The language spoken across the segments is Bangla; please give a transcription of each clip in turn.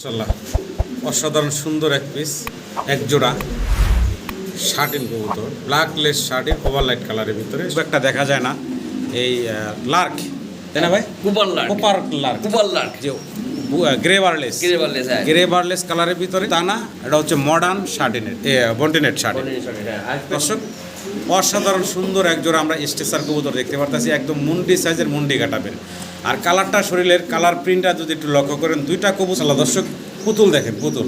মাশাল্লাহ অসাধারণ সুন্দর এক পিস এক জোড়া শার্টিন কবুতর ব্ল্যাক লেস শার্টিন ওভারলাইট কালারের ভিতরে। খুব একটা দেখা যায় না। এই লার্ক তাই না ভাই? Copper lark copper lark copper lark যে গ্রে বারলেস গ্রে বারলেস কালারের ভিতরে। তা না এটা হচ্ছে মডার্ন শার্টিনের বন্টিনেট শার্টিন। দর্শক অসাধারণ সুন্দর এক জোড়া আমরা স্টেসার কবুতর দেখতে পারতেছি। একদম মুন্ডি সাইজের মুন্ডি কাটাবেন। আর কালারটা শরীরের কালার প্রিন্টটা যদি একটু লক্ষ্য করেন দুইটা কবুতর দর্শক পুতুল দেখেন পুতুল।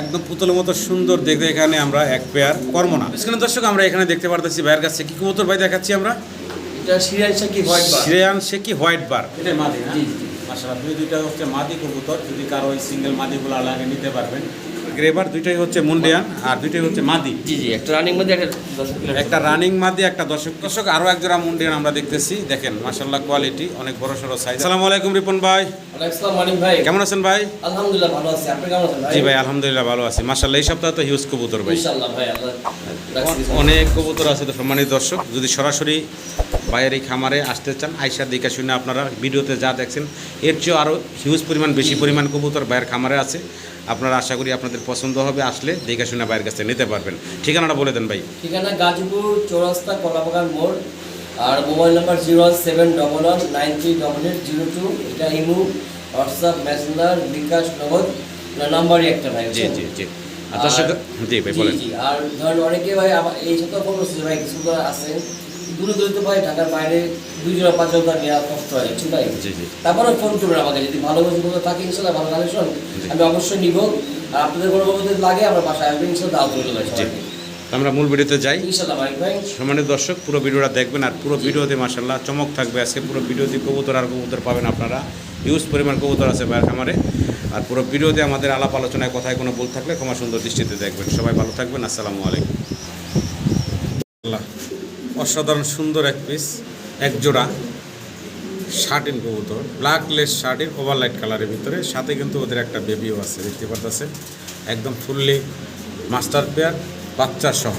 একদম পুতুলের মতো সুন্দর দেখতে এখানে আমরা এক পেয়ার কর্ম না। এখানে দর্শক আমরা এখানে দেখতে পারতেছি ভাইয়ের কাছে কি কবুতর ভাই দেখাচ্ছি আমরা? শ্রেয়ান শেকি হোয়াইট বার? এটা মাদি। দুই দুইটা হচ্ছে মাদি কবুতর। যদি কারও ওই সিঙ্গেল মাদিগুলো লাগে নিতে পারবেন। গ্রেবার দুইটাই হচ্ছে মুন্ডিয়ান আর দুইটাই হচ্ছে মাদি। জি জি একটা রানিং মধ্যে একটা দশ একটা রানিং মাদি একটা দর্শক দর্শক আরও এক জোড়া মুন্ডিয়ান আমরা দেখতেছি। দেখেন মাশাল্লাহ কোয়ালিটি অনেক বড় সড়ো সাইজ আসসালামু আলাইকুম রিপন ভাই। ভাই। কেমন আছেন ভাই? আলহামদুলিল্লাহ ভালো আছি। আপনি কেমন আছেন ভাই? জি ভাই আলহামদুলিল্লাহ ভালো আছি। মাশাল্লাহ এই সপ্তাহে তো হিউজ কবুতর ভাই। ইনশাআল্লাহ ভাই আল্লাহ অনেক কবুতর আছে তো সম্মানিত দর্শক। যদি সরাসরি বাইরের এই খামারে আসতে চান আইসার দিকে শুনে আপনারা ভিডিওতে যা দেখছেন এর চেয়েও আরও হিউজ পরিমাণ বেশি পরিমাণ কবুতর বাইরের খামারে আছে। আপনারা আশা করি আপনাদের পছন্দ হবে আসলে দেখে শুনে বাইরের কাছে নিতে পারবেন। ঠিকানাটা বলে দেন ভাই। ঠিকানা গাজীপুর চৌরাস্তা কলাবাগান মোড় আর mobile number zero one seven double one nine three double eight zero two. এটা ইমু হোয়াটসঅ্যাপ মেসেঞ্জার বিকাশ নগদ। নাম্বারই একটা ভাই জি জি জি। আর জি ভাই বলেন। আর ধরেন অনেকে ভাই এই সপ্তাহ ফোন করছে ভাই কিছু তো আছে। দূরে দূরে তো ভাই ঢাকার বাইরে দুই জোড়া পাঁচ জোড়া নেওয়া কষ্ট হয় ঠিক ভাই জি জি। তারপরে ফোন করবেন আমাকে যদি ভালো থাকে ইনশাল্লাহ ভালো কালেকশন আমি অবশ্যই নিব। আর আপনাদের কোনো যদি লাগে আমার বাসায় আসবেন ইনশাল্লাহ রইল ভাই আমরা মূল ভিডিওতে যাই। সম্মানিত দর্শক পুরো ভিডিওটা দেখবেন আর পুরো ভিডিওতে মাসাল্লাহ চমক থাকবে। আজকে পুরো ভিডিওতে কবুতর আর কবুতর পাবেন আপনারা। হিউজ পরিমাণ কবুতর আছে বাইরের খামারে। আর পুরো ভিডিওতে আমাদের আলাপ আলোচনায় কথায় কোনো ভুল থাকলে ক্ষমা সুন্দর দৃষ্টিতে দেখবেন। সবাই ভালো থাকবেন আসসালামু আলাইকুম। আল্লাহ অসাধারণ সুন্দর এক পিস এক জোড়া শার্টিন কবুতর ব্ল্যাক লেস শার্টিন ওভারলাইট কালারের ভিতরে। সাথে কিন্তু ওদের একটা বেবিও আছে দেখতে পারতেছেন? একদম ফুললি মাস্টার পেয়ার বাচ্চা সহ।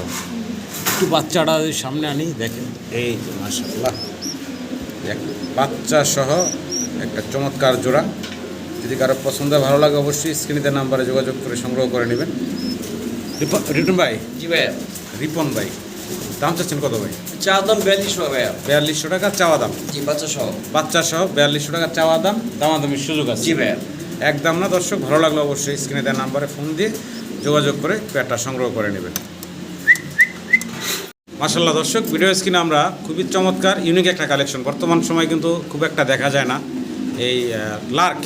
একটু বাচ্চাটা যদি সামনে আনি দেখেন এই যে মাসাল্লাহ দেখ বাচ্চা সহ একটা চমৎকার জোড়া। যদি কারও পছন্দ ভালো লাগে অবশ্যই স্ক্রিনে নাম্বারে যোগাযোগ করে সংগ্রহ করে নেবেন। রিপন রিটন ভাই? জি ভাই রিপন ভাই। দাম চাচ্ছেন কত ভাই? চা দাম বিয়াল্লিশ ভাইয়া। বিয়াল্লিশশো টাকা চাওয়া দাম। জি বাচ্চা সহ বাচ্চা সহ বিয়াল্লিশশো টাকা চাওয়া দাম দামাদামির সুযোগ আছে। জি ভাইয়া। একদম না দর্শক ভালো লাগল অবশ্যই স্ক্রিনে দেওয়া নাম্বারে ফোন দিয়ে যোগাযোগ করে প্যাডটা সংগ্রহ করে নেবেন। মাসাল্লাহ দর্শক ভিডিও স্ক্রিনে আমরা খুবই চমৎকার ইউনিক একটা কালেকশন বর্তমান সময় কিন্তু খুব একটা দেখা যায় না। এই লার্ক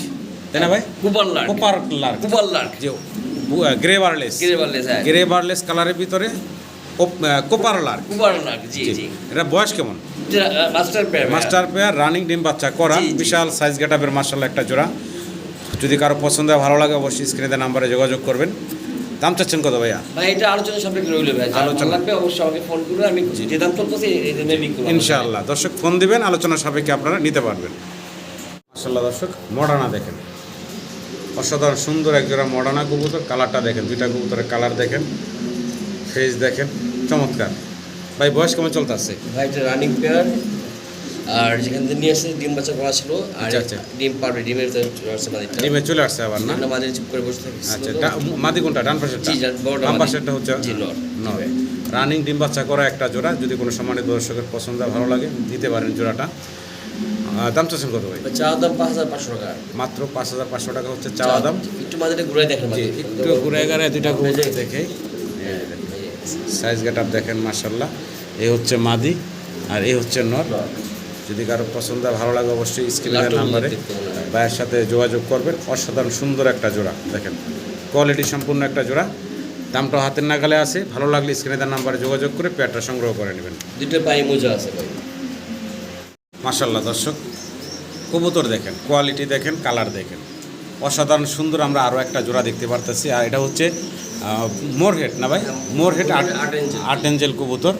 তাই না ভাই? Copper lark copper lark copper lark যে গ্রে বারলেস কিরে বললে গ্রে বারলেস কালারের ভিতরে কোপার লার্ক। কুপার লার্ক জি জি। এটা বয়স কেমন? Master pair master pair running ডিম বাচ্চা করা। বিশাল সাইজ গেটাপের মার্শাল্লাহ একটা জোড়া। যদি কারও পছন্দ হয় ভালো লাগে অবশ্যই স্ক্রিনে নাম্বারে যোগাযোগ করবেন। দাম চাচ্ছেন কত ভাইয়া? ভাই এটা আলোচনা সাপেক্ষে রইল ভাই আলোচনা। লাগবে অবশ্যই আমাকে ফোন করবেন আমি যে দাম চলতেছে এই দামে বিক্রি ইনশাআল্লাহ। দর্শক ফোন দিবেন আলোচনা সাপেক্ষে আপনারা নিতে পারবেন। মাসাল্লাহ দর্শক মডার্না দেখেন। অসাধারণ সুন্দর এক জোড়া মডার্না কবুতর। কালারটা দেখেন দুইটা কবুতরের কালার দেখেন। ফেস দেখেন। চমৎকার। ভাই বয়স কেমন চলতেছে? ভাই এটা রানিং পেয়ার আর যেখান থেকে নিয়ে এসে ডিম বাচ্চা করা ছিল। আর আচ্ছা, আচ্ছা। ডিম পারবে ডিমের আছে ডিমে চলে আসছে আবার না? আমরা মাঝে চুপ করে বসে থাকি। আচ্ছা মাদি কোনটা? ডান পাশেরটা? জি, ডান-। পাশেরটা হচ্ছে রানিং ডিম বাচ্চা করা একটা জোড়া। যদি কোনো সম্মানিত দর্শকের পছন্দ হয়, ভালো লাগে দিতে পারেন জোড়াটা। দাম চাচ্ছেন কত ভাই? চা দাম পাঁচ হাজার পাঁচশো টাকা। মাত্র পাঁচ হাজার পাঁচশো টাকা হচ্ছে চাওয়া দাম। একটু মাঝে ঘুরে দেখেন একটু ঘুরে গেলে দুইটা ঘুরে দেখে সাইজ গেট আপ দেখেন মার্শাল্লাহ এই হচ্ছে মাদি আর এই হচ্ছে নর। যদি কারও পছন্দ ভালো লাগে অবশ্যই স্ক্রিনের নাম্বারে ভাইয়ের সাথে যোগাযোগ করবেন। অসাধারণ সুন্দর একটা জোড়া দেখেন। কোয়ালিটি সম্পূর্ণ একটা জোড়া। দামটা হাতের নাগালে আছে। ভালো লাগলে স্ক্রিনের নাম্বারে যোগাযোগ করে পেয়ারটা সংগ্রহ করে নেবেন। দুটো পায়ে মোজা আছে ভাই। মার্শাল্লাহ দর্শক। কবুতর দেখেন কোয়ালিটি দেখেন কালার দেখেন। অসাধারণ সুন্দর আমরা আরও একটা জোড়া দেখতে পারতেছি। আর এটা হচ্ছে মোরহেট মোরহেড না ভাই? মোরহেড আট আট এঞ্জেল। কবুতর।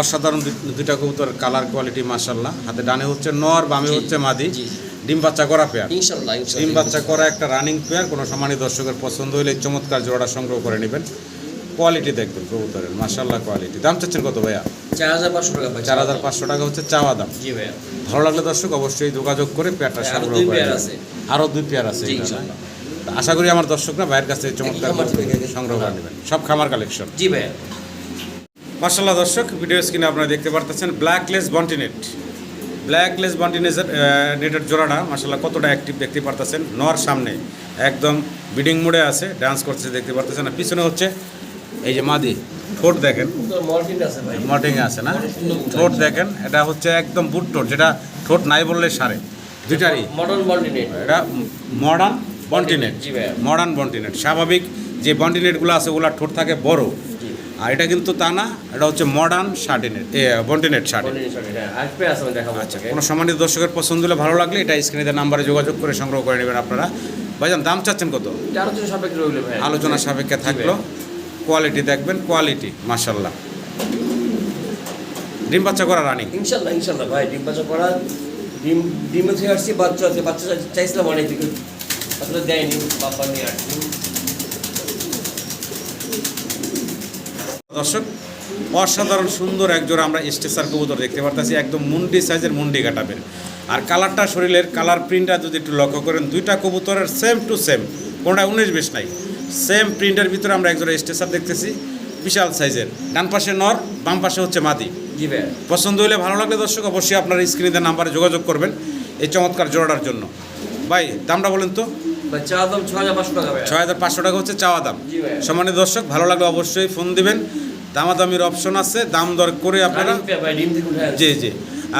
অসাধারণ দুটা দুইটা কবুতর কালার কোয়ালিটি মাসাল্লাহ হাতে ডানে হচ্ছে নর বামে হচ্ছে মাদি। ডিম বাচ্চা করা পেয়ার ডিম বাচ্চা করা একটা রানিং পেয়ার কোনো সম্মানিত দর্শকের পছন্দ হলে চমৎকার জোড়াটা সংগ্রহ করে নেবেন। কোয়ালিটি দেখবেন কবুতরের মার্শাল্লাহ কোয়ালিটি দাম চাচ্ছেন কত ভাইয়া? চার হাজার পাঁচশো টাকা চার হাজার পাঁচশো টাকা হচ্ছে চাওয়া দাম। জি ভাইয়া। ভালো লাগলে দর্শক অবশ্যই যোগাযোগ করে পেয়ারটা আরও সংগ্রহ দুই করে পেয়ার আছে। আরও দুই পেয়ার আছে? আশা করি আমার দর্শকরা ভাইয়ের কাছে চমৎকার সংগ্রহ করে নেবেন। সব খামার কালেকশন জি ভাইয়া। মার্শাল্লাহ দর্শক ভিডিও স্ক্রিনে আপনারা দেখতে পারতেছেন ব্ল্যাকলেস বন্টিনেট ব্ল্যাকলেস বন্টিনেটের নেটের জোড়াটা মার্শাল্লাহ কতটা অ্যাক্টিভ দেখতে পারতেছেন। নর সামনে একদম বিডিং মোডে আছে ডান্স করছে দেখতে পারতেছেন। আর পিছনে হচ্ছে এই যে মাদি ঠোঁট দেখেন। মল্টিন আছে না? ঠোঁট দেখেন এটা হচ্ছে একদম বুট ঠোঁট যেটা ঠোঁট নাই বললে সারে। দুটারই এটা মডার্ন বন্টিনেট মডার্ন বন্টিনেট স্বাভাবিক যে বন্টিনেটগুলো আছে ওগুলা ঠোঁট থাকে বড়। আর এটা কিন্তু তা না এটা হচ্ছে মডার্ন শার্টিনেট বন্টিনেট দেখাবো আচ্ছা কোনো সম্মানিত দর্শকের পছন্দ হলে ভালো লাগলে এটা স্ক্রিনে নাম্বারে যোগাযোগ করে সংগ্রহ করে নেবেন আপনারা। ভাইজান দাম চাচ্ছেন কত? আলোচনা সাপেক্ষে থাকল। কোয়ালিটি দেখবেন কোয়ালিটি মাশাল্লাহ ডিম বাচ্চা করা রানিং। ইনশাল্লাহ ইনশাল্লাহ ভাই ডিম বাচ্চা করা ডিম ডিমে থেকে আসছি বাচ্চা আছে বাচ্চা চাইছিলাম অনেক দিকে আসলে দেয়নি বাবা নিয়ে আসছি। দর্শক অসাধারণ সুন্দর একজোড়া আমরা স্টেসার কবুতর দেখতে পারতেছি একদম মুন্ডি সাইজের মুন্ডি কাটাবেন। আর কালারটা শরীরের কালার প্রিন্টটা যদি একটু লক্ষ্য করেন দুইটা কবুতরের সেম টু সেম কোনটা উনিশ বিশ নাই। সেম প্রিন্টের ভিতরে আমরা একজোড়া স্টেসার দেখতেছি বিশাল সাইজের ডান পাশে নর বাম পাশে হচ্ছে মাদি। জি ভাই পছন্দ হলে ভালো লাগলে দর্শক অবশ্যই আপনার স্ক্রিনে নাম্বারে যোগাযোগ করবেন এই চমৎকার জোড়াটার জন্য। ভাই দামটা বলেন তো? ছয় হাজার পাঁচশো টাকা হচ্ছে চাওয়া দাম। সম্মানিত দর্শক ভালো লাগলে অবশ্যই ফোন দিবেন। দামাদামির অপশন আছে দাম দর করে আপনারা। জি জি।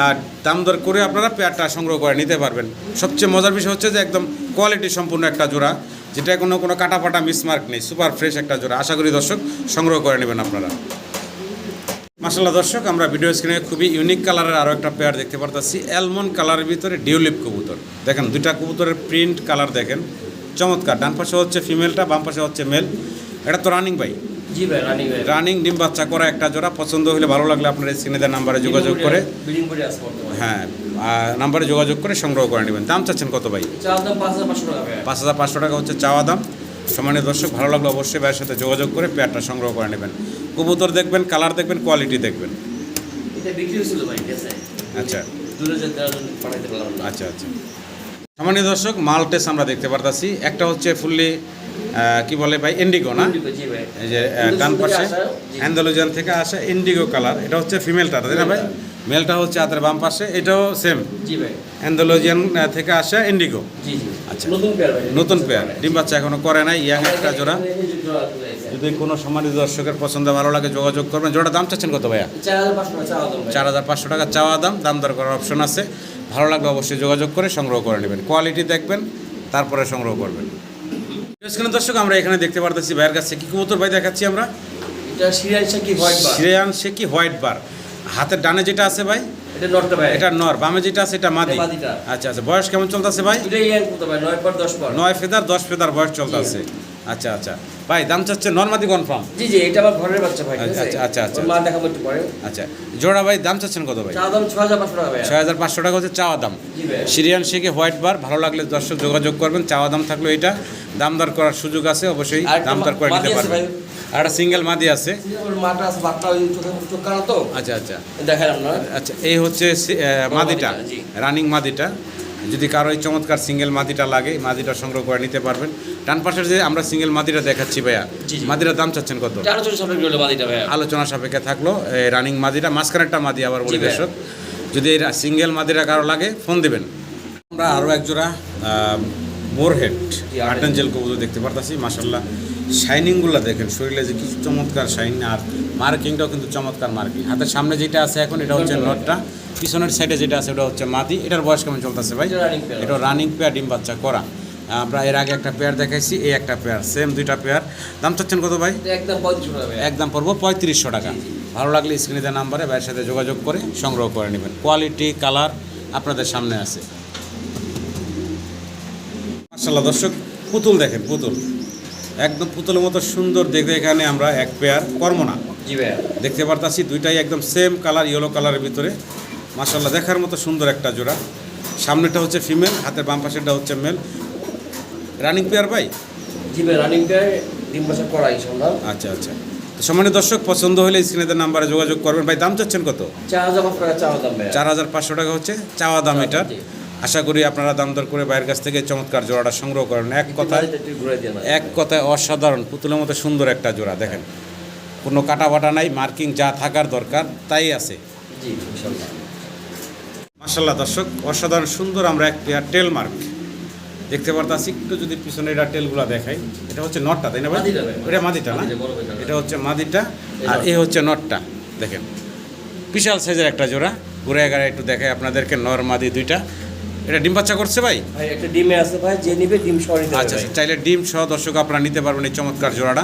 আর দাম দর করে আপনারা পেয়ারটা সংগ্রহ করে নিতে পারবেন। সবচেয়ে মজার বিষয় হচ্ছে যে একদম কোয়ালিটি সম্পূর্ণ একটা জোড়া। যেটা কোনো কোনো কাটা ফাটা মিসমার্ক নেই। সুপার ফ্রেশ একটা জোড়া। আশা করি দর্শক সংগ্রহ করে নেবেন আপনারা। মাসাল্লাহ দর্শক আমরা ভিডিও স্ক্রিনে খুবই ইউনিক কালারের আরও একটা পেয়ার দেখতে পারতেছি। অ্যালমন্ড কালারের ভিতরে ডিউলিপ কবুতর। দেখেন দুইটা কবুতরের প্রিন্ট কালার দেখেন। চমৎকার। ডান পাশে হচ্ছে ফিমেলটা বাম পাশে হচ্ছে মেল এটা তো রানিং ভাই? জি ভাই রানিং ভাই। রানিং ডিম বাচ্চা করা একটা জোড়া। পছন্দ হলে ভালো লাগলে আপনার স্ক্রিনে নাম্বারে যোগাযোগ করে হ্যাঁ। নাম্বারে যোগাযোগ করে সংগ্রহ করে নেবেন। দাম চাচ্ছেন কত ভাই? পাঁচ হাজার পাঁচশো টাকা হচ্ছে চাওয়া দাম। সমানের দর্শক ভালো লাগলে অবশ্যই ভাইয়ের সাথে যোগাযোগ করে পেয়ারটা সংগ্রহ করে নেবেন। কবুতর দেখবেন কালার দেখবেন কোয়ালিটি দেখবেন। আচ্ছা। না। আচ্ছা আচ্ছা। সামান্য দর্শক মালটেস আমরা দেখতে পারতাছি। একটা হচ্ছে ফুললি কি বলে ভাই ইন্ডিগো না? এই যে ডান পাশে আসা, থেকে আসা ইন্ডিগো কালার। এটা হচ্ছে ফিমেলটা তাই না ভাই? মেলটা হচ্ছে হাতের বাম পাশে এটাও সেম জি ভাই। অ্যান্ডালুজিয়ান থেকে আসা ইন্ডিগো জি জি। আচ্ছা। নতুন পেয়ার ভাই। নতুন পেয়ার ডিম বাচ্চা এখনও করে নাই ইয়াং একটা জোড়া। যদি কোনো সম্মানিত দর্শকের পছন্দ ভালো লাগে যোগাযোগ করবেন। জোড়া দাম চাচ্ছেন কত ভাইয়া? চার হাজার পাঁচশো টাকা চাওয়া দাম দাম। দর করার অপশন আছে। ভালো লাগলে অবশ্যই যোগাযোগ করে সংগ্রহ করে নেবেন। কোয়ালিটি দেখবেন তারপরে সংগ্রহ করবেন। দর্শক আমরা এখানে দেখতে পারতেছি ভাইয়ের কাছে কি কবুতর ভাই দেখাচ্ছি আমরা? এটা সিরিয়াল কি হোয়াইট বার। শ্রেয়ান সে কি হোয়াইট বার। হাতের ডানে যেটা আছে ভাই? এটা নটটা ভাই এটা নর বামে যেটা আছে এটা মাদি। আচ্ছা আচ্ছা বয়স কেমন চলতেছে ভাই? নয় পর দশ পর। নয় ফেদার দশ ফেদার বয়স চলতেছে। আচ্ছা আচ্ছা। ভাই দাম চাচ্ছে নর্মাদি কনফার্ম? জি জি এটা আমার ঘরের বাচ্চা ভাই আচ্ছা, আচ্ছা, আচ্ছা। মা দেখাবো একটু পরে। আচ্ছা। জোড়া ভাই দাম চাচ্ছেন কত ভাই? চা দাম টাকা ভাই হচ্ছে চাওয়া দাম। সিরিয়ান শেখে হোয়াইট বার ভালো লাগলে দর্শক যোগাযোগ করবেন চাওয়া দাম থাকল এটা। দাম দর করার সুযোগ আছে অবশ্যই দাম দর করে নিতে পারবেন। আর একটা সিঙ্গেল মাদি আছে। মাটা আছে বাচ্চা ওই চোখে চোখ কানা তো? আচ্ছা আচ্ছা। দেখালাম না। আচ্ছা এই হচ্ছে মাদিটা মাদিটা, রানিং মাদিটা। যদি কারও এই চমৎকার সিঙ্গেল মাদিটা লাগে মাদিটা সংগ্রহ করে নিতে পারবেন। ডান পাশের যে আমরা সিঙ্গেল মাদিটা দেখাচ্ছি ভাইয়া। মাদিটার দাম চাচ্ছেন কত? মাদিটা আলোচনা সাপেক্ষে থাকল রানিং মাদিটা মাঝখানেরটা মাদি আবার বলি দর্শক যদি এই সিঙ্গেল মাদিরা কারও লাগে ফোন দেবেন। আমরা আরও একজোড়া মোরহেড অ্যাঞ্জেল কবুতর দেখতে পারতাছি মাসাল্লাহ শাইনিংগুলো দেখেন শরীরে যে কিছু চমৎকার শাইন আর মার্কিংটাও কিন্তু চমৎকার মার্কিং হাতের সামনে যেটা আছে এখন এটা হচ্ছে নটটা পিছনের সাইডে যেটা আছে ওটা হচ্ছে মাদি। এটার বয়স কেমন চলতেছে ভাই? এটা রানিং পেয়ার ডিম বাচ্চা করা আমরা এর আগে একটা পেয়ার দেখাইছি এই একটা পেয়ার সেম দুইটা পেয়ার দাম চাচ্ছেন কত ভাই? একদম একদম পড়ব পঁয়ত্রিশশো টাকা। ভালো লাগলে স্ক্রিনে দেওয়া নাম্বারে ভাইয়ের সাথে যোগাযোগ করে সংগ্রহ করে নেবেন। কোয়ালিটি কালার আপনাদের সামনে আছে। মাসাল্লাহ দর্শক পুতুল দেখেন পুতুল। একদম পুতুলের মতো সুন্দর দেখতে এখানে আমরা এক পেয়ার কর্মনা জি দেখতে পারতাছি দুইটাই একদম সেম কালার ইয়েলো কালারের ভিতরে। মাসাল্লাহ দেখার মতো সুন্দর একটা জোড়া। সামনেটা হচ্ছে ফিমেল হাতের বাম পাশেরটা হচ্ছে মেল রানিং পেয়ার ভাই? জি ভাই রানিং পেয়ার ডিম বাসা করা ইনশাল্লাহ আচ্ছা আচ্ছা। তো সম্মানিত দর্শক পছন্দ হলে স্ক্রিনের নাম্বারে যোগাযোগ করবেন। ভাই দাম চাচ্ছেন কত? চার হাজার চার হাজার পাঁচশো টাকা হচ্ছে চাওয়া দাম এটার। জি। আশা করি আপনারা দাম দর করে বাইরের কাছ থেকে চমৎকার জোড়াটা সংগ্রহ করেন। এক কথায় এক কথায় অসাধারণ পুতুলের মতো সুন্দর একটা জোড়া দেখেন। কোনো কাটা বাটা নাই মার্কিং যা থাকার দরকার তাই আছে। মাসাল্লাহ দর্শক অসাধারণ সুন্দর আমরা এক পেয়ার টেল মার্ক। দেখতে পারতাছি একটু যদি পিছনে এটা টেলগুলো দেখাই এটা হচ্ছে নটটা তাই না ভাই? এটা মাদিটা না। এটা হচ্ছে মাদিটা আর এ হচ্ছে নটটা দেখেন। বিশাল সাইজের একটা জোড়া ঘুরে এগারে একটু দেখাই আপনাদেরকে নর মাদি দুইটা। এটা ডিম বাচ্চা করছে ভাই? ভাই একটা ডিমে আছে ভাই যে নিবে ডিম সহ নিতে আচ্ছা আচ্ছা চাইলে ডিম সহ দর্শক আপনারা নিতে পারবেন এই চমৎকার জোড়াটা।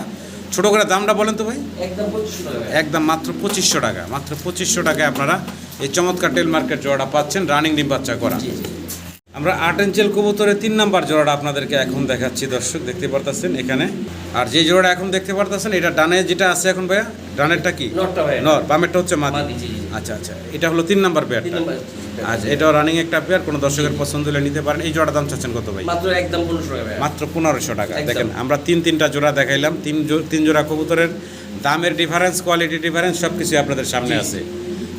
ছোটো করে দামটা বলেন তো ভাই। একদম পঁচিশশো টাকা। একদম মাত্র পঁচিশশো টাকা মাত্র পঁচিশশো টাকায় আপনারা এই চমৎকার টেল মার্কেট জোড়াটা পাচ্ছেন রানিং ডিম বাচ্চা করা। আমরা আট ইঞ্চেল কবুতরের তিন নাম্বার জোড়াটা আপনাদেরকে এখন দেখাচ্ছি দর্শক দেখতে পারতেছেন এখানে। আর যে জোড়াটা এখন দেখতে পারতেছেন এটা ডানে যেটা আছে এখন ভাইয়া ডানেরটা কি? নর বামেরটা হচ্ছে মাদি। আচ্ছা আচ্ছা। এটা হলো তিন নাম্বার তিন পেয়ারটা আচ্ছা এটাও রানিং একটা পেয়ার কোনো দর্শকের পছন্দ হলে নিতে পারেন। এই জোড়া দাম চাচ্ছেন কত ভাই? মাত্র একদম পনেরোশো টাকা ভাই। মাত্র পনেরোশো টাকা। দেখেন আমরা তিন তিনটা জোড়া দেখাইলাম। তিন তিন জোড়া কবুতরের দামের ডিফারেন্স কোয়ালিটি ডিফারেন্স সব কিছু আপনাদের সামনে আছে।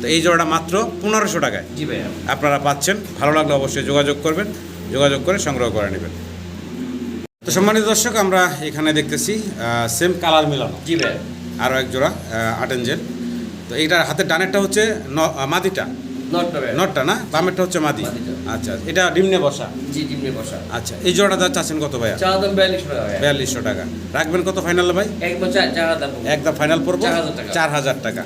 তো এই জোড়াটা মাত্র পনেরোশো টাকায়। জি ভাইয়া। আপনারা পাচ্ছেন। ভালো লাগলে অবশ্যই যোগাযোগ করবেন। যোগাযোগ করে সংগ্রহ করে নেবেন। তো সম্মানিত দর্শক আমরা এখানে দেখতেছি সেম কালার মিলানো। জি ভাইয়া। আরও এক জোড়া আটেঞ্জেল তো এইটার হাতের ডানেরটা হচ্ছে ন- মাদিটা? নটটা না? বামেরটা হচ্ছে মাদি? আচ্ছা এটা ডিমনে বসা? জি ডিমে বসা। আচ্ছা এই জোড়াটা যা চাচ্ছেন কত ভাইয়া? চা দাম বিয়াল্লিশশো টাকা বিয়াল্লিশশো টাকা। রাখবেন কত ফাইনাল ভাই? একদম ফাইনাল পড়ব? 4,000 টাকা। চার হাজার টাকা।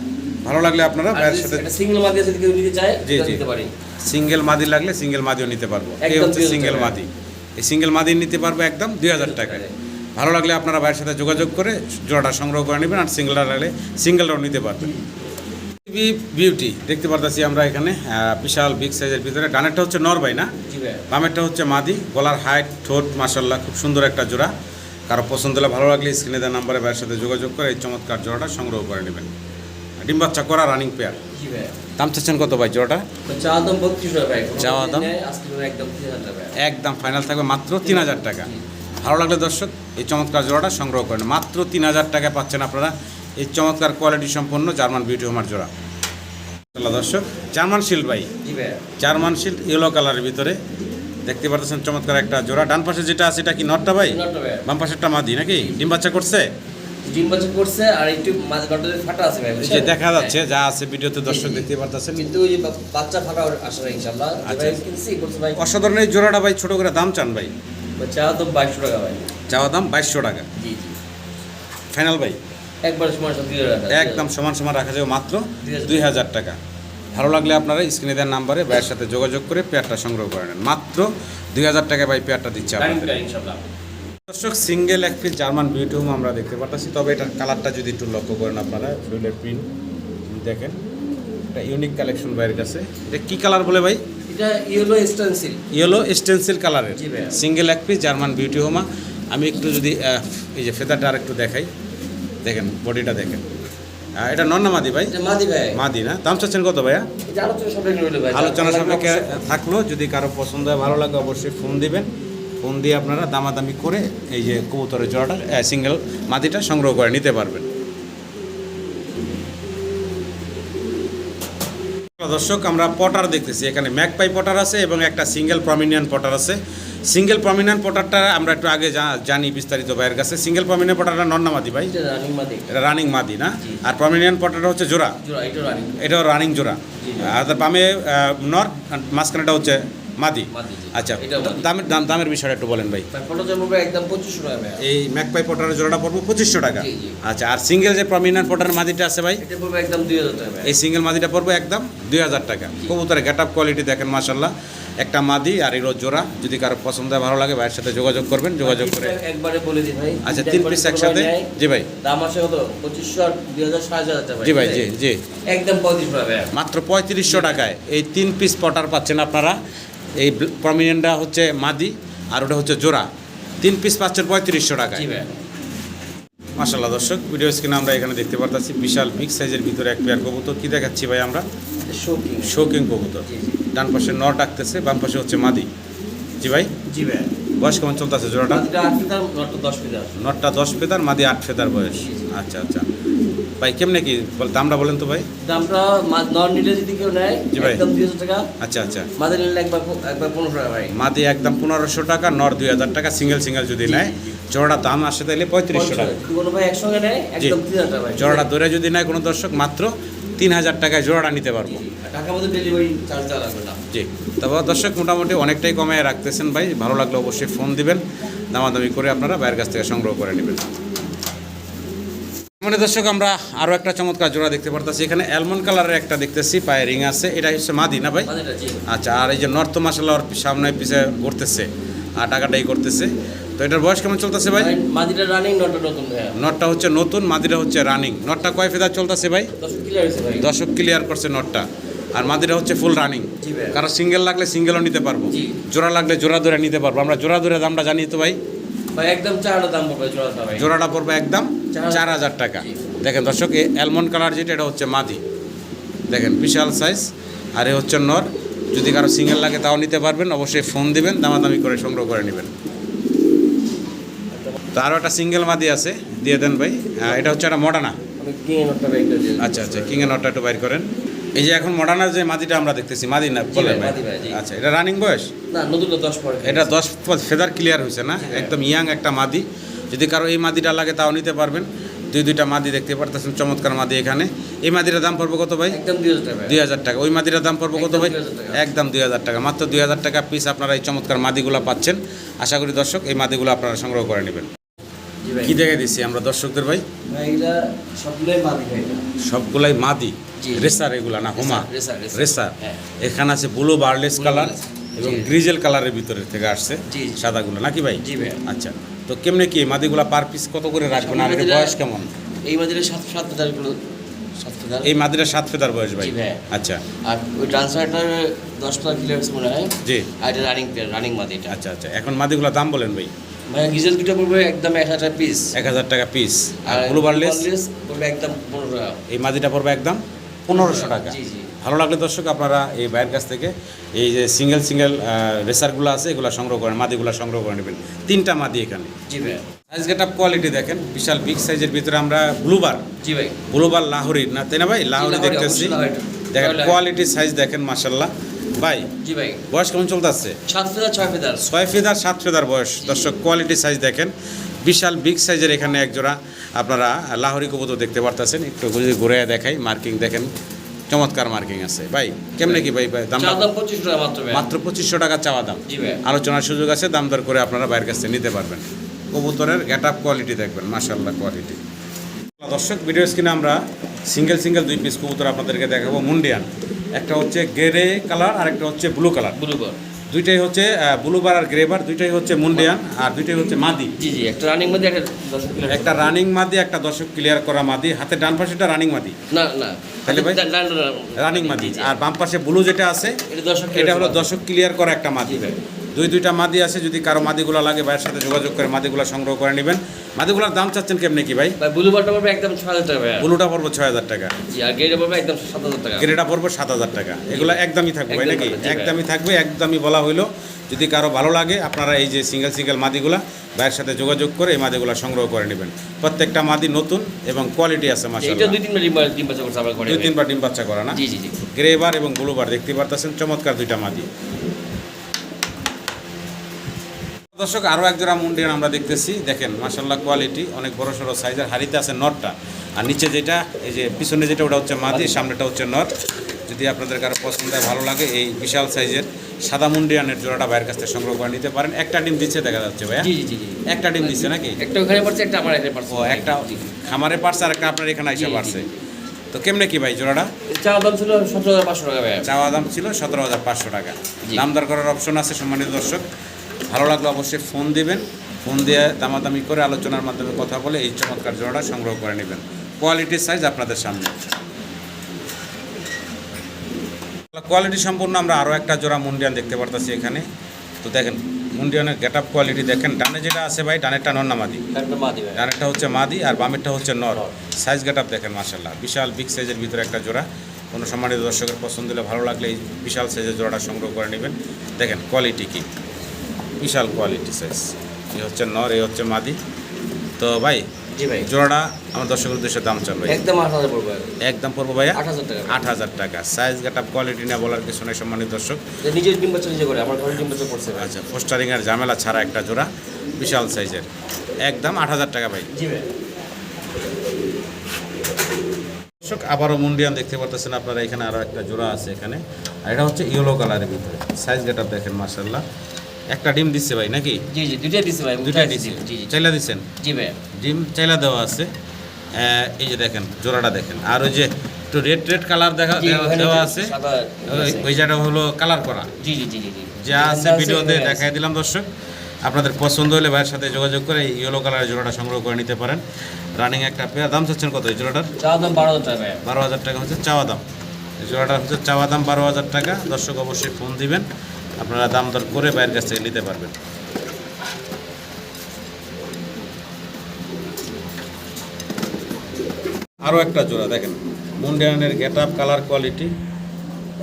ভালো লাগলে আপনারা ভাইয়ের সাথে সিঙ্গেল মাদি যদি কেউ নিতে চায় জি, জি। সিঙ্গেল মাদি লাগলে সিঙ্গেল মাদিও নিতে পারব। এই হচ্ছে সিঙ্গেল মাদি। এই সিঙ্গেল মাদি নিতে পারব একদম দুই হাজার টাকায়। ভালো লাগলে আপনারা ভাইয়ের সাথে যোগাযোগ করে জোড়াটা সংগ্রহ করে নেবেন আর সিঙ্গেলটা লাগলে সিঙ্গেলটাও নিতে পারবেন। বিউটি দেখতে পারতেছি আমরা এখানে বিশাল বিগ সাইজের ভিতরে। ডানেরটা হচ্ছে নরবাই না? বামেরটা হচ্ছে মাদি। গলার হাইট ঠোঁট মাসাল্লাহ খুব সুন্দর একটা জোড়া। কারও পছন্দ হলে ভালো লাগলে স্ক্রিনে দেওয়া নাম্বারে ভাইয়ের সাথে যোগাযোগ করে এই চমৎকার জোড়াটা সংগ্রহ করে নেবেন। ডিম বাচ্চা করা রানিং পেয়ার দাম চাচ্ছেন কত ভাই জোড়াটা? দাম চাওয়া। একদম ফাইনাল থাকবে মাত্র তিন হাজার টাকা। ভালো লাগলে দর্শক এই চমৎকার জোড়াটা সংগ্রহ করেন মাত্র তিন হাজার টাকা পাচ্ছেন আপনারা এই চমৎকার কোয়ালিটি সম্পন্ন জার্মান বিউটি হোমার জোড়া। দর্শক জার্মান শিল্ড ভাই। জার্মান শিল্ড ইয়েলো কালারের ভিতরে। দেখতে পাচ্ছেন চমৎকার একটা জোড়া। ডান পাশে যেটা আছে এটা কি নটটা ভাই? বাম পাশেরটা মাদি নাকি? ডিম বাচ্চা করছে? ডিম বাচ্চা করছে আর একটু মাঝে ঘণ্টা ফাটা আছে ভাই যে দেখা যাচ্ছে যা আছে ভিডিওতে দর্শক। দেখতে পারতেছেন। কিন্তু ওই বাচ্চা ফাটা আসে না ইনশাল্লাহ আচ্ছা। ভাই কিনছি করছে ভাই। অসাধারণ এই জোড়াটা ভাই ছোট করে দাম চান ভাই। চা দাম টাকা ভাই। চাওয়া দাম টাকা। জি জি। ফাইনাল ভাই। একবার একদম সমান সমান রাখা যাবে মাত্র দুই হাজার টাকা। ভালো লাগলে আপনারা স্ক্রিনে দেওয়ার নাম্বারে ভাইয়ের সাথে যোগাযোগ করে পেয়ারটা সংগ্রহ করে নেন। মাত্র দুই হাজার টাকায় ভাই পেয়ারটা দিচ্ছে দর্শক সিঙ্গেল এক পিস জার্মান বিউটি হোম আমরা দেখতে পাচ্ছি তবে এটার কালারটা যদি একটু লক্ষ্য করেন আপনারা ফুলের প্রিন্ট দেখেন এটা ইউনিক কালেকশন ভাইয়ের কাছে। এটা কী কালার বলে ভাই? এটা ইয়েলো স্টেনসিল ইয়েলো স্টেন্সিল কালারের সিঙ্গেল এক পিস জার্মান বিউটি হোমা আমি একটু যদি এই যে ফেদারটা আর একটু দেখাই। দেখেন বডিটা দেখেন। এটা নন্নামাদি ভাই? মাদি ভাই। মাদি না? দাম চাচ্ছেন কত ভাইয়া? আলোচনা সাপেক্ষে থাকল যদি কারও পছন্দ হয় ভালো লাগে অবশ্যই ফোন দিবেন। ফোন দিয়ে আপনারা দামাদামি করে এই যে কবুতরের জোড়াটা সিঙ্গেল মাদিটা সংগ্রহ করে নিতে পারবেন। দর্শক আমরা পটার দেখতেছি। এখানে ম্যাকপাই পটার আছে এবং একটা সিঙ্গেল প্রমিনিয়ান পটার আছে। সিঙ্গেল প্রমিনিয়ান পটারটা আমরা একটু আগে জানি বিস্তারিত ভাইয়ের কাছে। সিঙ্গেল প্রমিনিয়ান পটারটা নন্নামাদি ভাই? এটা রানিং মাদি। মাদি না? আর প্রমিনিয়ান পটারটা হচ্ছে জোড়া। এটাও রানিং জোড়া। আর বামে নর মাঝখানেটা হচ্ছে মাদি। মাদি আচ্ছা দামের দাম দামের বিষয়টা একটু বলেন ভাই। একদম পঁচিশশো টাকা এই ম্যাকপাই পটারের জোড়াটা পড়ব পঁচিশশো টাকা। আচ্ছা আর সিঙ্গেল যে প্রমিনান্ট পটার মাদিটা আছে ভাই? একদম দুই হাজার টাকা ভাই এই সিঙ্গেল মাদিটা পড়ব একদম দুই হাজার টাকা। কবুতরের গেট আপ কোয়ালিটি দেখেন মাসাল্লাহ একটা মাদি আর এর জোড়া। যদি কারও পছন্দ হয় ভালো লাগে ভাইয়ের সাথে যোগাযোগ করবেন যোগাযোগ করে। একবারে বলে দিই ভাই। আচ্ছা তিন পিস একসাথে? জি ভাই। দাম আছে কত? পঁচিশশো আর দুই হাজার সাড়ে হাজার টাকা জি ভাই। জি জি। একদম পঁয়ত্রিশ মাত্র পঁয়ত্রিশশো টাকায়। এই তিন পিস পটার পাচ্ছেন আপনারা। এই প্রমিনেন্টটা হচ্ছে মাদি আর ওটা হচ্ছে জোড়া। তিন পিস পাচ্ছেন পঁয়ত্রিশশো টাকায়। জি ভাই। মাসাল্লাহ দর্শক ভিডিও স্ক্রিনে আমরা এখানে দেখতে পারতাছি বিশাল বিগ সাইজের ভিতরে এক পেয়ার কবুতর। কি দেখাচ্ছি ভাই আমরা? শৌকিং শৌকিং কবুতর। ডান পাশে নর ডাকতেছে বাম পাশে হচ্ছে মাদি। জি ভাই? জি ভাই। বয়স কেমন চলতেছে জোড়াটা? নটটা দশ ফেদার মাদি আট ফেদার বয়স। আচ্ছা আচ্ছা। ভাই কেমনে কি দামটা বলেন তো ভাই। দামটা নন নিলে যদি কেউ নেয় জি ভাই। একদম টাকা। আচ্ছা আচ্ছা। মাদের নিলে একবার টাকা ভাই। মাদি একদম টাকা নর দুই হাজার টাকা সিঙ্গেল সিঙ্গেল যদি নেয়। জোড়াটা দাম আসে তাহলে পঁয়ত্রিশশো টাকা। যদি কোনো ভাই একসঙ্গে নেয় একদম তিন হাজার টাকা ভাই। জোড়াটা ধরে যদি নেয় কোনো দর্শক মাত্র তিন হাজার টাকায় জোড়াটা নিতে পারব। আর মধ্যে ডেলিভারি চার্জ দেওয়া লাগবে না। জি তারপর দর্শক মোটামুটি অনেকটাই কমে রাখতেছেন ভাই ভালো লাগলে অবশ্যই ফোন দিবেন দামাদামি করে আপনারা বাইরের কাছ থেকে সংগ্রহ করে নেবেন। মানে দর্শক আমরা আরও একটা চমৎকার জোড়া দেখতে পারতেছি এখানে অ্যালমন্ড কালারের একটা দেখতেছি পায়ে রিং আছে এটা হচ্ছে মাদি না ভাই? আচ্ছা আর এই যে নর্থ মাসাল্লাহ সামনে পিছে ঘুরতেছে আর টাকাটাই করতেছে। তো এটার বয়স কেমন চলতেছে ভাই? মাদিটা রানিং নটা নতুন নটটা হচ্ছে নতুন মাদিটা হচ্ছে রানিং নটটা কয় ফেদার চলতেছে ভাই? দশক ক্লিয়ার করছে নটটা আর মাদিটা হচ্ছে ফুল রানিং জি ভাই। কারও সিঙ্গেল লাগলে সিঙ্গেলও নিতে পারব। জোড়া লাগলে জোড়া ধরে নিতে পারব। আমরা জোড়া ধরে দামটা জানি তো ভাই? একদম দাম পড়বে জোড়াটা পড়বে একদম চার- হাজার। টাকা। দেখেন দর্শক এই অ্যালমন্ড কালার যেটা এটা হচ্ছে মাদি। দেখেন বিশাল সাইজ আর এ হচ্ছে নর। যদি কারও সিঙ্গেল লাগে তাও নিতে পারবেন। অবশ্যই ফোন দিবেন দামাদামি করে সংগ্রহ করে নেবেন। তো আরও একটা সিঙ্গেল মাদি আছে দিয়ে দেন ভাই। হ্যাঁ, এটা হচ্ছে একটা মডানা। আচ্ছা আচ্ছা কিংয়ে নটটা একটু বাইর করেন। এই যে এখন মডার্নার যে মাদিটা আমরা দেখতেছি মাদি না জি। আচ্ছা এটা রানিং বয়স? না নতুন দশ এটা দশ ফেদার ক্লিয়ার হয়েছে না? হ্যাঁ। একদম ইয়াং একটা মাদি। যদি কারও এই মাদিটা লাগে তাও নিতে পারবেন। দুই দুইটা মাদি দেখতে পারতেছেন চমৎকার মাদি এখানে। এই মাদিটার দাম পড়বে কত ভাই? একদম দুই হাজার টাকা। ওই মাদিটার দাম পড়বে কত ভাই? একদম দুই হাজার টাকা। মাত্র দুই হাজার টাকা পিস আপনারা এই চমৎকার মাদিগুলো পাচ্ছেন। আশা করি দর্শক এই মাদিগুলো আপনারা সংগ্রহ করে নেবেন। কি দেখে দিচ্ছি আমরা দর্শকদের ভাই? সবগুলোই মাদি। রেসার এগুলা না হোমা? রেসার, হ্যাঁ। এখানে আছে ব্লু বার্লেস কালার এবং গ্রিজেল কালারের ভিতরে থেকে আসছে। সাদাগুলো। নাকি ভাই? আচ্ছা। তো কেমনে কি মাদিগুলা পার পিস কত করে রাখবেন? আর এর বয়স কেমন? এই মাদিরে সাত সাত ফেদারগুলো এই মাদিরা সাত ফেদার বয়স ভাই। আচ্ছা। আর ওই ট্রান্সফারটার দশ টাকা কিলো মনে হয়। জি। আর রানিং রানিং মাদিটা আচ্ছা আচ্ছা। এখন মাদিগুলা দাম বলেন ভাই। ভাই গিজেল দুটো পড়বে একদম এক হাজার পিস এক হাজার টাকা পিস আর ব্লু বার্লেস? পড়বে একদম পনেরো টাকা। এই মাদিটা পড়বে একদম পনেরোশো টাকা। জি জি। ভালো লাগলে দর্শক আপনারা এই ভাইয়ের কাছ থেকে এই যে সিঙ্গেল সিঙ্গেল রেসারগুলো আছে এগুলো সংগ্রহ করেন মাদিগুলো সংগ্রহ করে নেবেন। তিনটা মাদি এখানে। জি ভাই। সাইজ গেট আপ কোয়ালিটি দেখেন বিশাল বিগ সাইজের ভিতরে আমরা ব্লুবার জি ভাই। ব্লুবার লাহোরি না তাই না ভাই? লাহোরি লাহোরি, দেখতেছি। দেখেন কোয়ালিটি সাইজ দেখেন মাসাল্লাহ ভাই জি ভাই। বয়স কেমন চলতেছে? সাত ফেদার ছয় ফেদার। ছয় ফেদার সাত ফেদার বয়স। দর্শক কোয়ালিটি সাইজ দেখেন। বিশাল বিগ সাইজের এখানে একজোড়া আপনারা লাহরি কবুতর দেখতে পারতেছেন। একটু যদি ঘুরে দেখাই মার্কিং দেখেন। চমৎকার মার্কিং আছে। ভাই কেমনে কি ভাই ভাই দাম মাত্র পঁচিশশো টাকা চাওয়া দাম। আলোচনার সুযোগ আছে দাম দর করে আপনারা বাইরের কাছ থেকে নিতে পারবেন। কবুতরের গেট আপ কোয়ালিটি দেখবেন মাশাল্লাহ কোয়ালিটি দর্শক ভিডিও স্ক্রিনে আমরা সিঙ্গেল সিঙ্গেল দুই পিস কবুতর আপনাদেরকে দেখাবো মুন্ডিয়ান। একটা হচ্ছে গ্রে কালার আর একটা হচ্ছে ব্লু কালার। Blue colour. দুইটাই হচ্ছে ব্লুবার আর গ্রেবার দুইটাই হচ্ছে মুন্ডিয়ান আর দুইটাই হচ্ছে মাদি। জি জি একটা রানিং মাদি একটা দর্শক একটা রানিং মাদি একটা দর্শক ক্লিয়ার করা মাদি। হাতে ডান পাশেটা রানিং মাদি। না না তাহলে ভাই? রানিং মাদি। আর বাম পাশে ব্লু যেটা আছে এটা দর্শক এটা হলো দর্শক ক্লিয়ার করা একটা মাদি। ভাই। দুই দুইটা মাদি আছে যদি কারও মাদিগুলো লাগে ভাইয়ের সাথে যোগাযোগ করে মাদিগুলো সংগ্রহ করে নেবেন। মাদিগুলোর দাম চাচ্ছেন কেমনে কি ভাই? ভাই ব্লুবারটা পড়বে একদম ছ হাজার টাকা ব্লুটা পড়ব ছয় হাজার টাকা। জি আর পড়বে একদম সাত হাজার টাকা। গ্রেটা পড়ব সাত হাজার টাকা। এগুলো একদমই থাকবে ভাই নাকি। একদমই থাকবে একদমই বলা হইল। যদি কারও ভালো লাগে আপনারা এই যে সিঙ্গেল সিঙ্গেল মাদিগুলা ভাইয়ের সাথে যোগাযোগ করে এই মাদিগুলো সংগ্রহ করে নেবেন। প্রত্যেকটা মাদি নতুন এবং কোয়ালিটি আছে মাসাল্লাহ দুই তিনবার ডিম বাচ্চা করে না? জি জি জি। গ্রেবার এবং ব্লুবার দেখতে পারতেছেন চমৎকার দুইটা মাদি। দর্শক আরও এক জোড়া মুন্ডিয়ান আমরা দেখতেছি। দেখেন মাসাল্লাহ কোয়ালিটি অনেক বড় সড়ো সাইজের হাড়িতে আছে নটটা আর নিচে যেটা এই যে পিছনে যেটা ওটা হচ্ছে মাদি সামনেটা হচ্ছে নট যদি আপনাদের কারও পছন্দ হয় ভালো লাগে এই বিশাল সাইজের সাদা মুন্ডিয়ানের জোড়াটা বাইরের কাছ থেকে সংগ্রহ করে নিতে পারেন। একটা ডিম দিচ্ছে দেখা যাচ্ছে ভাইয়া। জি জি জি জি। একটা ডিম দিচ্ছে নাকি? একটা ওখানে একটা আমার এখানে পড়ছে। ও একটা খামারে পারছে আর একটা আপনার এখানে এসে পারছে। তো কেমনে কি ভাই জোড়াটা? চা দাম ছিল সতেরো হাজার পাঁচশো টাকা ভাই চাওয়া দাম ছিল সতেরো হাজার পাঁচশো টাকা। দাম দর করার অপশন আছে সম্মানিত দর্শক। ভালো লাগলে অবশ্যই ফোন দিবেন। ফোন দিয়ে দামাদামি করে আলোচনার মাধ্যমে কথা বলে এই চমৎকার জোড়াটা সংগ্রহ করে নেবেন। কোয়ালিটির সাইজ আপনাদের সামনে। কোয়ালিটি সম্পূর্ণ আমরা আরও একটা জোড়া মুন্ডিয়ান দেখতে পারতেছি এখানে। তো দেখেন মুন্ডিয়ানের গেট আপ কোয়ালিটি দেখেন। ডানে যেটা আছে ভাই ডানেরটা নন্নামাদি একটা মা দিবে ডানেরটা হচ্ছে মাদি আর বামেরটা হচ্ছে নর। সাইজ গেট আপ দেখেন মাসাল্লাহ বিশাল বিগ সাইজের ভিতরে একটা জোড়া। কোনো সম্মানিত দর্শকের পছন্দ হলে ভালো লাগলে এই বিশাল সাইজের জোড়াটা সংগ্রহ করে নেবেন। দেখেন কোয়ালিটি কি? বিশাল কোয়ালিটি সাইজ এই হচ্ছে নর এই হচ্ছে মাদি। তো ভাই জি ভাই। জোড়াটা আমার দর্শকের উদ্দেশ্যে দাম চাল ভাই। একদম আট হাজার পড়বে। একদম পড়ব ভাইয়া? আট হাজার টাকা। আট হাজার টাকা। সাইজ গেট আপ কোয়ালিটি না বলার কিছু নেই সম্মানিত দর্শক। নিজের ডিম বাচ্চা নিজে করে আমার ঘরে ডিম বাচ্চা করছে আচ্ছা পোস্টারিং এর ঝামেলা ছাড়া একটা জোড়া বিশাল সাইজের একদম আট হাজার টাকা ভাই। জি ভাই। দর্শক আবারও মুন্ডিয়ান দেখতে পাচ্ছেন আপনারা এখানে আরও একটা জোড়া আছে এখানে। আর এটা হচ্ছে ইয়েলো কালারের ভিতরে। সাইজ গেট আপ দেখেন মার্শাল্লাহ একটা ডিম দিচ্ছে ভাই নাকি? জি জি দুইটাই দিছি ভাই দুইটাই দিচ্ছে। জি জি চাইলা দিচ্ছেন? জি ভাই ডিম চাইলা দেওয়া আছে। এই যে দেখেন জোড়াটা দেখেন। আর ওই যে একটু রেড রেড কালার দেখা দেওয়া- আছে। ওই- জায়গাটা হলো কালার করা। জি জি জি জি যা আছে ভিডিওতে দেখাই দিলাম দর্শক। আপনাদের পছন্দ হলে ভাইয়ের সাথে যোগাযোগ করে এই ইয়েলো কালারের জোড়াটা সংগ্রহ করে নিতে পারেন। রানিং একটা পেয়ার দাম চাচ্ছেন কত এই জোড়াটার? চা দাম বারো হাজার টাকা বারো হাজার টাকা হচ্ছে চাওয়া দাম। জোড়াটা হচ্ছে চাওয়া দাম বারো হাজার টাকা। দর্শক অবশ্যই ফোন দিবেন। আপনারা দাম দর করে বাইরের কাছ থেকে নিতে পারবেন। আরও একটা জোড়া দেখেন মুন্ডিয়ানের গেট আপ কালার কোয়ালিটি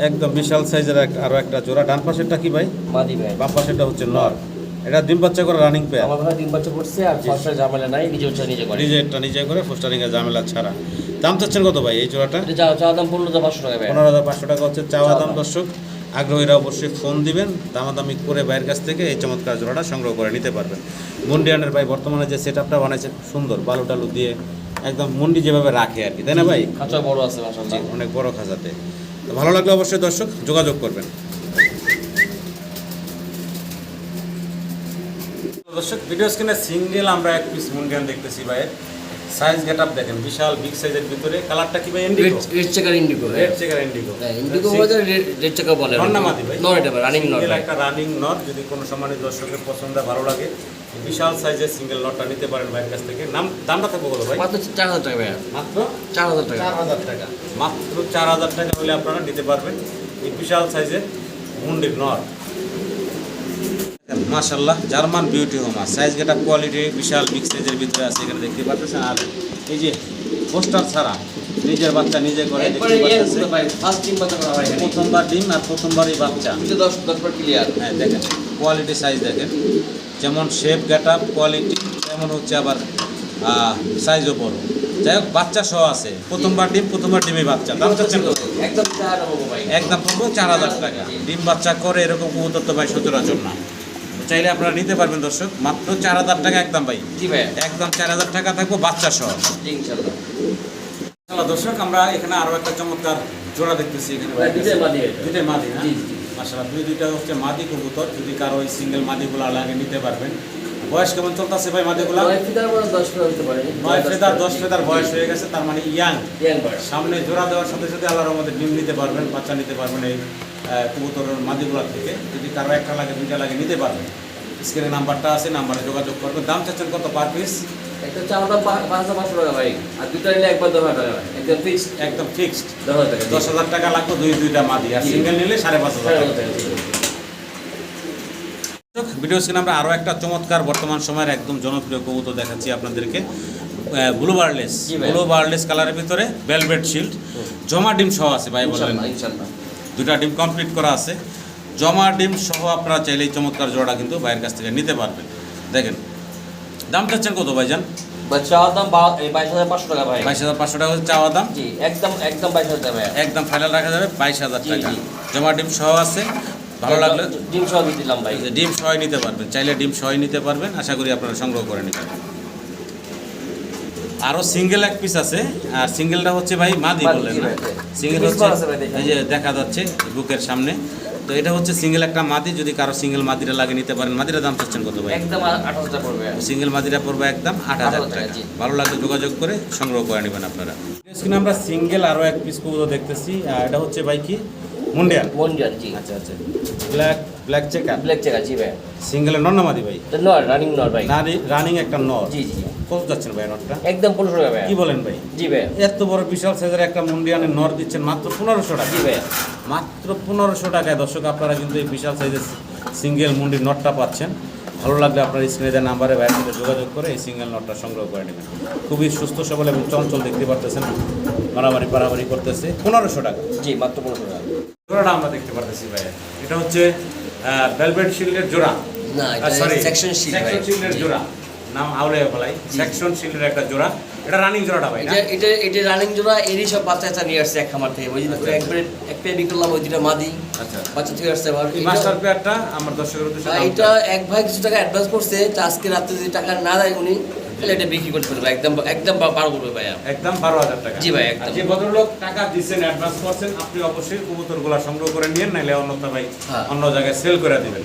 একদম বিশাল সাইজের আরও একটা জোড়া। ডান পাশেরটা কি ভাই? মাদি ভাই। বাম পাশেরটা হচ্ছে নর। এটা ডিম বাচ্চা করে রানিং পেয়ার আমার ঘরে ডিম বাচ্চা করছে আর ফার্স্টের ঝামেলা নাই নিজে নিজে করে। নিজে একটা নিজে করে ফোস্টারিংয়ের ঝামেলা ছাড়া। দাম চাচ্ছেন কত ভাই এই জোড়াটা? এটা চা চা দাম পনেরো হাজার পাঁচশো টাকা ভাই। পনেরো হাজার পাঁচশো টাকা হচ্ছে চাওয়া দাম। দর্শক। আগ্রহীরা অবশ্যই ফোন দিবেন দামাদামি করে বাইরের কাছ থেকে এই চমৎকার জোড়াটা সংগ্রহ করে নিতে পারবেন। মুন্ডিয়ানের ভাই বর্তমানে যে সেট আপটা বানাইছে সুন্দর বালু টালু দিয়ে একদম মুন্ডি যেভাবে রাখে আর কি তাই না ভাই? খাঁচা বড় আছে অনেক বড় খাঁচাতে। তো ভালো লাগলে অবশ্যই দর্শক যোগাযোগ করবেন। দর্শক ভিডিও স্ক্রিনে সিঙ্গেল আমরা এক পিস মুন্ডিয়ান দেখতেছি ভাইয়ের। সাইজ গেট আপ দেখেন বিশাল বিগ সাইজের ভিতরে। কালারটা কি ভাই indigo red checker indigo red checker indigo indigo বলে রেড চেকার বলে নর না মাদি ভাই? নর এটা রানিং নর সিঙ্গেল ভাই। একটা রানিং নট যদি কোনো সম্মানিত দর্শকের পছন্দ ভালো লাগে বিশাল সাইজের সিঙ্গেল নটটা নিতে পারেন ভাইয়ের কাছ থেকে। নাম দামটা থাকবে বলো ভাই। মাত্র চার হাজার টাকা ভাই মাত্র চার হাজার টাকা। চার হাজার টাকা। মাত্র চার হাজার টাকা হলে আপনারা নিতে পারবেন এই বিশাল সাইজের মুন্ডির নট মাশাল্লাহ জার্মান বিউটি হোমা সাইজ গেটা কোয়ালিটি বিশাল বিগ সাইজের ভিতরে আছে এখানে দেখতে পাচ্ছেন। আর এই যে পোস্টার ছাড়া নিজের বাচ্চা নিজে করে দেখতে পাচ্ছেন। বাচ্চা প্রথমবার ডিম আর প্রথমবারই বাচ্চা। দশ দশ ক্লিয়ার হ্যাঁ দেখেন কোয়ালিটি সাইজ দেখেন। যেমন শেপ গেট আপ কোয়ালিটি তেমন হচ্ছে আবার সাইজও বড় যাই হোক বাচ্চা সহ আছে। প্রথমবার ডিম প্রথমবার ডিমে বাচ্চা। দাম চাচ্ছেন একদম পড়ব চার হাজার টাকা। ডিম বাচ্চা করে এরকম কবুতর তো ভাই সচরাচর না। চাইলে আপনারা নিতে পারবেন দর্শক মাত্র চার হাজার টাকা একদম ভাই। জি ভাই একদম চার হাজার টাকা থাকব বাচ্চা সহ। ইনশাল্লাহ দর্শক আমরা এখানে আরও একটা চমৎকার জোড়া দেখতেছি এখানে। মাদি এটা। দুইটাই মাদি না। মাসাল্লাহ দুই দুইটা হচ্ছে মাদি কবুতর। যদি কারও ওই সিঙ্গেল মাদিগুলো লাগে নিতে পারবেন বয়স কেমন চলতেছে ভাই মাদিগুলা? নয় ফেদার দশ ফেদার বয়স হয়ে গেছে তার মানে ইয়াং। সামনে জোড়া দেওয়ার সাথে সাথে আল্লাহর মধ্যে ডিম নিতে পারবেন বাচ্চা নিতে পারবেন এই কবুতরের মাদিগুলোর থেকে। যদি কারও একটা লাগে দুইটা লাগে নিতে পারবেন। স্ক্রিনে নাম্বারটা আছে নাম্বারে যোগাযোগ করবেন। দাম চাচ্ছেন কত পার পিস একটা পাঁচ হাজার পাঁচশো টাকা ভাই। আর দুটো নিলে একবার দশ হাজার টাকা। একদম ফিক্সড একদম ফিক্সড দশ হাজার টাকা। দশ হাজার টাকা লাগবে দুই দুইটা মাদি। আর সিঙ্গেল নিলে সাড়ে পাঁচ হাজার টাকা। হাজার ভিডিও স্ক্রিনে আমরা আরও একটা চমৎকার বর্তমান সময়ের একদম জনপ্রিয় কবুতর দেখাচ্ছি আপনাদেরকে। ব্লু বার্লেস। ব্লু বার্লেস কালারের ভিতরে ভেলভেট শিল্ড জমা ডিম সহ আছে ভাই বলেন। দুটা ডিম কমপ্লিট করা আছে। জমা ডিম সহ আপনারা চাইলে এই চমৎকার জোড়া কিন্তু ভাইয়ের কাছ থেকে নিতে পারবেন। দেখেন দাম চাচ্ছেন কত ভাইজান? বা চাওয়ার দাম বাইশ হাজার পাঁচশো টাকা ভাই। বাইশ হাজার পাঁচশো টাকা হচ্ছে চাওয়া দাম? জি একদম একদম বাইশ হাজার টাকা একদম ফাইনাল রাখা যাবে বাইশ হাজার টাকা। জমা ডিম সহ আছে। ভালো লাগলে? ডিম সহ দিলাম ভাই। যে ডিম সহই নিতে পারবেন চাইলে ডিম সহই নিতে পারবেন আশা করি আপনারা সংগ্রহ করে নেবেন আরও সিঙ্গেল এক পিস আছে আর সিঙ্গেলটা হচ্ছে ভাই মাদি মাদি, বললেন না? সিঙ্গেল হচ্ছে। এই যে দেখা যাচ্ছে বুকের সামনে। তো এটা হচ্ছে সিঙ্গেল একটা মাদি যদি কারও সিঙ্গেল মাদিটা লাগে নিতে পারেন মাদিটা দাম চাচ্ছেন কত ভাই? একদম আট হাজার পড়বে। সিঙ্গেল মাদিরা পড়বে একদম আট হাজার টাকা ভালো লাগলে যোগাযোগ করে সংগ্রহ করে নেবেন আপনারা। আমরা সিঙ্গেল আরও এক পিস কবুতর দেখতেছি। আর এটা হচ্ছে ভাই কি? মুন্ডিয়ান? মনজার জি। আচ্ছা আচ্ছা। Black black checker? Black checker জি ভাই। সিঙ্গেলের নর না মাদি ভাই? নর রানিং নর ভাই। রানিং একটা নর। জি জি। কত যাচ্ছেন ভাই নটটা একদম পনেরোশো টাকা ভাই কি বলেন ভাই? জি ভাই এত বড় বিশাল সাইজের একটা মুন্ডিয়ানের নর দিচ্ছেন মাত্র পনেরোশো টাকা। জি ভাই মাত্র পনেরোশো টাকায় দর্শক আপনারা কিন্তু এই বিশাল সাইজের সিঙ্গেল মুন্ডির নটটা পাচ্ছেন। ভালো লাগলে আপনার স্ক্রিনে দেওয়া নাম্বারে ভাইয়ের সাথে যোগাযোগ করে এই সিঙ্গেল নটটা সংগ্রহ করে নেবেন। খুবই সুস্থ সবল এবং চঞ্চল দেখতে পারতেছেন। মারামারি পারামারি করতেছে। পনেরোশো টাকা। জি মাত্র পনেরোশো টাকা। জোড়াটা আমরা দেখতে পারতেছি ভাইয়া। এটা হচ্ছে ভেলভেট শিল্ডের জোড়া। না সরি সেকশন শিল্ডের জোড়া। নাম আউলিয়া ফলাই সেকশন সিলের একটা জোড়া। এটা রানিং জোড়াটা ভাই এটা এটা এটা রানিং জোড়া। এরই সব বাচ্চা নিয়ে আসছে এক খামার থেকে। ওই যে একবারে এক পেয়ে বিক্রি করলাম ওই দুটা মাদি। আচ্ছা। বাচ্চা থেকে আসছে আমার এই এটা- মাস্টার পেয়ারটা আমার দর্শকের উদ্দেশ্যে এটা এক ভাই কিছু টাকা অ্যাডভান্স করছে। তা আজকে রাত্রে যদি টাকা না দেয় উনি তাহলে এটা বিক্রি করতে পারব। একদম একদম পারো করবে ভাইয়া। একদম বারো হাজার টাকা। জি ভাই, একদম। যে ভদ্রলোক টাকা দিচ্ছেন অ্যাডভান্স করছেন আপনি অবশ্যই কবুতরগুলো সংগ্রহ করে নিয়ে নাইলে অন্যতা ভাই হ্যাঁ। অন্য জায়গায় সেল করে দিবেন।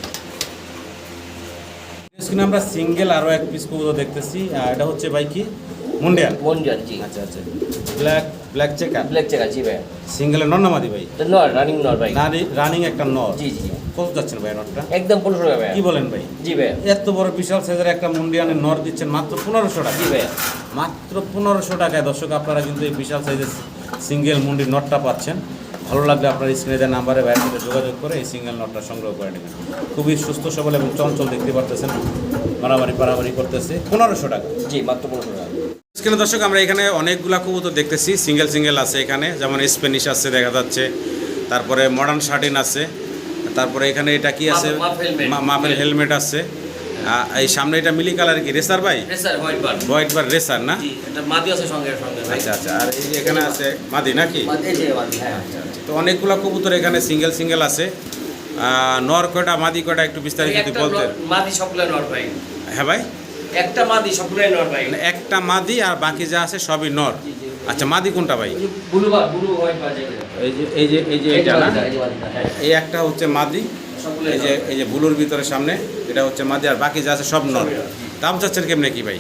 আমরা সিঙ্গেল আরও এক পিস কবুতর দেখতেছি। এটা হচ্ছে ভাই কি? মুন্ডিয়ান মন্ডিয়ান জি। আচ্ছা আচ্ছা। Black black checker? ব্ল্যাক চেকা জি ভাই সিঙ্গেলের নন্নামাদি ভাই? তো নর রানিং নর ভাই। রানিং একটা নর। জি জি। কত যাচ্ছেন ভাই নটটা একদম পনেরোশো টাকা ভাই কি বলেন ভাই? জি ভাই এত বড় বিশাল সাইজের একটা মুন্ডিয়ানের নর দিচ্ছেন মাত্র পনেরোশো টাকা। জি ভাই মাত্র পনেরোশো টাকায় দর্শক আপনারা কিন্তু এই বিশাল সাইজের সিঙ্গেল মুন্ডির নটটা পাচ্ছেন। ভালো লাগলে আপনার স্ক্রিনে দেওয়া নাম্বারে বাইরে সাথে যোগাযোগ করে এই সিঙ্গেল নটটা সংগ্রহ করে নেবেন। খুবই সুস্থ সবল এবং চঞ্চল দেখতে পারতেছেন। মারামারি পারামারি করতেছে। পনেরোশো টাকা। জি মাত্র পনেরোশো টাকা। স্ক্রিনে দর্শক আমরা এখানে অনেকগুলা কবুতর দেখতেছি। সিঙ্গেল সিঙ্গেল আছে এখানে। যেমন স্প্যানিশ আছে দেখা যাচ্ছে। তারপরে মডার্ন শার্টিন আছে। তারপরে এখানে এটা কি আছে? মাফ- মাফ মা- মাফের হেলমেট আছে। এই সামনে এটা মিলি কালার কি? রেসার ভাই? White bar white bar racer না? এটা মাদি আছে সঙ্গে সঙ্গে আচ্ছা আচ্ছা। আর এই যে এখানে আছে মাদি নাকি? হ্যাঁ। তো অনেকগুলো কবুতর এখানে সিঙ্গেল সিঙ্গেল আছে। নর কয়টা মাদি কয়টা একটু বিস্তারিত বলতেন। মাদি সবগুলো নর ভাই। হ্যাঁ ভাই? একটা মাদি সবগুলো নর ভাই। মানে একটা মাদি আর বাকি যা আছে সবই নর। আচ্ছা মাদি কোনটা ভাই? এই যে এই যে এই যে এটা না? এই হ্যাঁ। এই একটা হচ্ছে মাদি এই যে এই যে বুলুর ভিতরে সামনে এটা হচ্ছে মাদি আর বাকি যা আছে সব নর। দাম চাচ্ছেন কেমনে কি ভাই।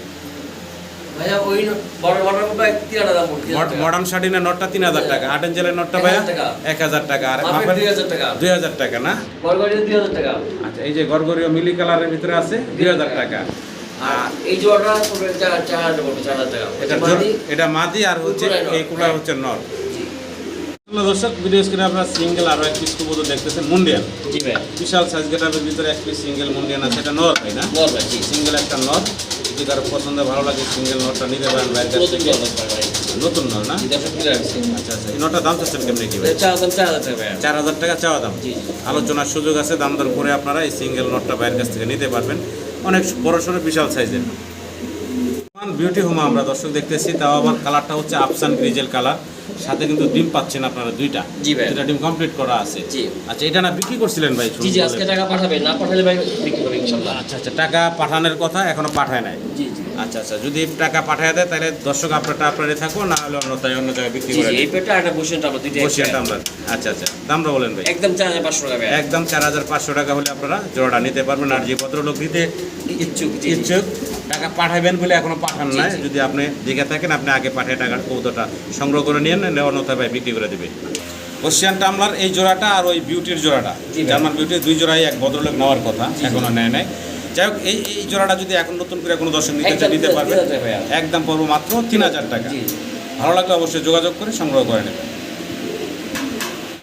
মডার্ন শার্টিনের নটটা তিন হাজার টাকা। আট ইঞ্চের নটটা ভাইয়া? এক হাজার টাকা। আর দুই হাজার টাকা। না? আচ্ছা এই যে গরগরীয় মিলি কালারের ভিতরে আছে দুই হাজার টাকা। এই জোড়াটা পড়বে চার চার হাজার পড়বে চার হাজার টাকা। এটা এটা মাদি জোর- এটা মাদি আর হচ্ছে এই কুলার হচ্ছে নর। দর্শক ভিডিও স্ক্রিনে আপনারা সিঙ্গেল আরও এক পিস দেখতেছেন মুন্ডিয়ান। জি ভাই। বিশাল সাইজ গেটারের ভিতরে এক পিস সিঙ্গেল মুন্ডিয়ান আছে এটা নর ভাই না? নর ভাই সিঙ্গেল একটা নর যদি কারও পছন্দ ভালো লাগে সিঙ্গেল নটটা নিতে পারেন নতুন ভাই। নর না? আচ্ছা আচ্ছা এই নটটা দাম চাচ্ছেন কেমনি কি ভাই? চার হাজার টাকা চাওয়া দাম। আলোচনার সুযোগ আছে দাম দর করে আপনারা এই সিঙ্গেল নটটা বাইরের কাছ থেকে নিতে পারবেন। অনেক বড় সড়ো বিশাল সাইজের। বিউটি হোমা আমরা দর্শক দেখতেছি তাও আবার কালারটা হচ্ছে আফসান গ্রিজেল কালার সাথে কিন্তু ডিম পাচ্ছেন আপনারা দুইটা। জি ভাই। দুইটা ডিম কমপ্লিট করা আছে। জি। আচ্ছা এটা না বিক্রি করছিলেন ভাই? জি জি আজকে টাকা পাঠাবে না পাঠালে ভাই বিক্রি হবে ইনশাআল্লাহ আচ্ছা আচ্ছা টাকা পাঠানোর কথা এখনও পাঠায় নাই। জি জি। আচ্ছা আচ্ছা যদি টাকা পাঠায় দেয় তাহলে দর্শক আপনারটা আপনারে থাকো না হলে অন্য তাই অন্য জায়গায় বিক্রি করে এই পেটটা একটা বসিয়ে আমরা দুইটা বসিয়াটা আমরা আচ্ছা আচ্ছা দামটা বলেন ভাই। একদম চার হাজার পাঁচশো টাকা একদম চার হাজার পাঁচশো টাকা হলে আপনারা জোড়াটা নিতে পারবেন আর যে ভদ্রলোক দিতে ইচ্ছুক ইচ্ছুক টাকা পাঠাবেন বলে এখনও পাঠান নাই। যদি আপনি দেখে থাকেন আপনি আগে পাঠিয়ে টাকার কৌতোটা সংগ্রহ করে নিয়ে নেন অন্যথায় ভাই বিক্রি করে দেবে। কোশ্চিয়ান টামলার এই জোড়াটা আর ওই বিউটির জোড়াটা। জার্মান বিউটির দুই জোড়াই এক ভদ্রলোক নেওয়ার কথা। এখনও নেয় নাই। যাই হোক এই এই জোড়াটা যদি এখন নতুন করে কোনো দর্শক নিতে একদম নিতে পারবে। একদম পড়ব মাত্র তিন হাজার টাকা। ভালো লাগলে অবশ্যই যোগাযোগ করে সংগ্রহ করে নেবেন।